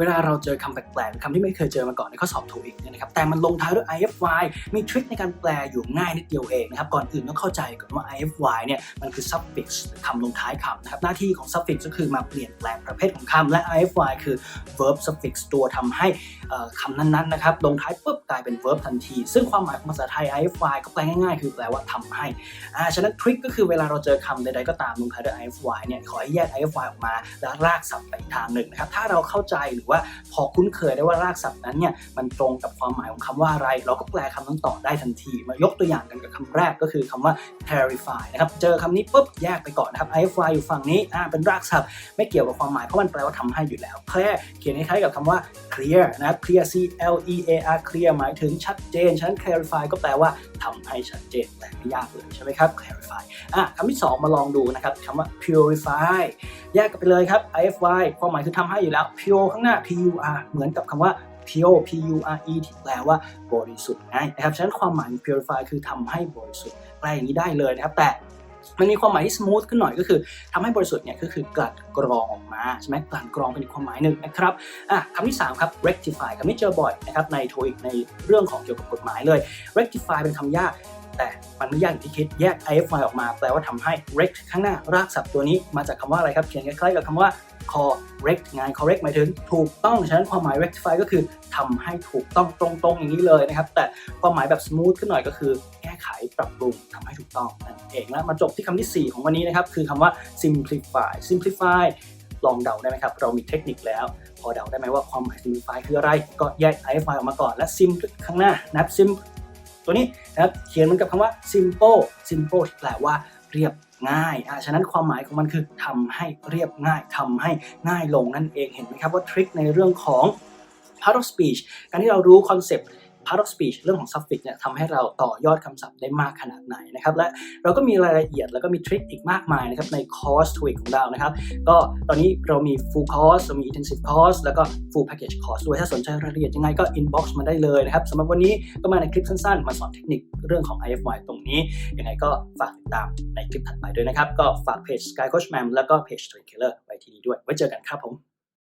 เวลาเราเจอคำแปลกๆคำที่ไม่เคยเจอมาก่อนในข้อสอบโทอีกเนี่ยนะครับแต่มันลงท้ายด้วย ify มีทริคในการแปลอยู่ง่ายนิดเดียวเองนะครับก่อนอื่นต้องเข้าใจก่อนว่า ify เนี่ยมันคือ suffix คำลงท้ายคำนะครับหน้าที่ของ suffix ก็คือมาเปลี่ยนแปลงประเภทของคำและ ify คือ verb suffix ตัวทำให้คำนั้นๆนะครับลงท้ายปุ๊บกลายเป็น verb ทันที ซึ่งความหมายของภาษาไทย ify ก็แปลง่ายๆ คือแปลว่าทำให้อ่าฉะนั้นทริคก็คือเวลาเราเจอคำใดๆก็ตามลงท้ายด้วย ify เนี่ยขอให้แยก ify ออกมา แล้วรากศัพท์ไปทางหนึ่งนะครับถ้าเราเข้าใจหรือว่าพอคุ้นเคยได้ว่ารากศัพท์นั้นเนี่ยมันตรงกับความหมายของคำว่าอะไร เราก็แปลคำนั้นต่อได้ทันที มายกตัวอย่างกันกับคำแรกก็คือคำว่า clarify นะครับเจอคำนี้ปุ๊บแยกไปก่อนนะครับ ify อยู่ฝั่งนี้อ่าเป็นรากศัพท์ไม่เกี่ยวกับความหมายเพราะมันแปลว่าทำให้อยู่แล้ว clear เขียนคล้ายๆกับคำว่า clear นะครับ clear c l e a r clear หมายถึงชัดเจนฉะนั้น clarify ก็แปลว่าทำให้ชัดเจนแปลไม่ยากเลยใช่ไหมครับ clarify อะคำที่ 2 มาลองดูนะครับคำว่า purify แยกกันไปเลยครับ ify ความหมายคือทำให้อยู่แล้ว pure ข้างหน้า pur เหมือนกับคำว่า pure p u r e ที่แปลว่าบริสุทธิ์นะครับ ฉะนั้นความหมายของ purify คือทำให้บริสุทธิ์แปลอย่างนี้ได้เลยนะครับ แต่มันมีความหมายที่ smooth ขึ้นหน่อยก็คือทำให้บริสุทธิ์เนี่ยก็คือกลั่นกรองออกมาใช่ไหมกลั่นกรองเป็นความหมายหนึ่งนะครับอะคำที่ 3 ครับ rectify คำนี้เจอบ่อยนะครับในโทอีกในเรื่องของเกี่ยวกับกฎหมายเลย rectify เป็นคำยาก แต่มันไม่ยากอย่างที่คิดแยก ify ออกมา แปลว่าทำให้ rect ข้างหน้ารากศัพท์ตัวนี้มาจากคำว่าอะไรครับ เขียนคล้ายๆกับคำว่า correct งาน correct หมายถึงถูกต้อง ฉะนั้นความหมาย rectify ก็คือทำให้ถูกต้องตรงๆอย่างนี้เลยนะครับ แต่ความหมายแบบ smooth ขึ้นหน่อยก็คือ แก้ไขปรับปรุงทำให้ถูกต้องนั่นเองแล้วมาจบที่คำที่ 4 ของวันนี้นะครับ คือคำว่า simplify simplify ลองเดาได้ไหมครับ เรามีเทคนิคแล้ว พอเดาได้ไหมว่าความหมาย simplify คืออะไร ก็แยก ify ออกมาก่อนและ sim ข้างหน้านะครับ sim ตัวนี้นะครับเขียนเหมือนกับคำว่า simple simple ที่แปลว่าเรียบ ง่ายอะฉะนั้นความหมายของมันคือทำให้เรียบง่ายทำให้ง่ายลงนั่นเองเห็นไหมครับว่าทริคในเรื่องของ part of speech การที่เรารู้คอนเซปต์ part of speech เรื่องของ suffix เนี่ยทำให้เราต่อยอดคำศัพท์ได้มากขนาดไหนนะครับ และเราก็มีรายละเอียดแล้วก็มีทริคอีกมากมายนะครับในคอร์ส TOEIC ของเรานะครับ ก็ตอนนี้เรามี full course เรามี intensive course แล้วก็ full package course ด้วยถ้าสนใจรายละเอียดยังไงก็ inbox มาได้เลยนะครับสำหรับวันนี้ก็มาในคลิปสั้นๆ มาสอนเทคนิคเรื่องของ IFY ตรงนี้ยังไงก็ฝากติดตามในคลิปถัดไปด้วยนะครับ ก็ฝากเพจ Sky Coach Mam แล้วก็เพจ Story Killer ไว้ที่นี้ด้วยไว้เจอกันครับผม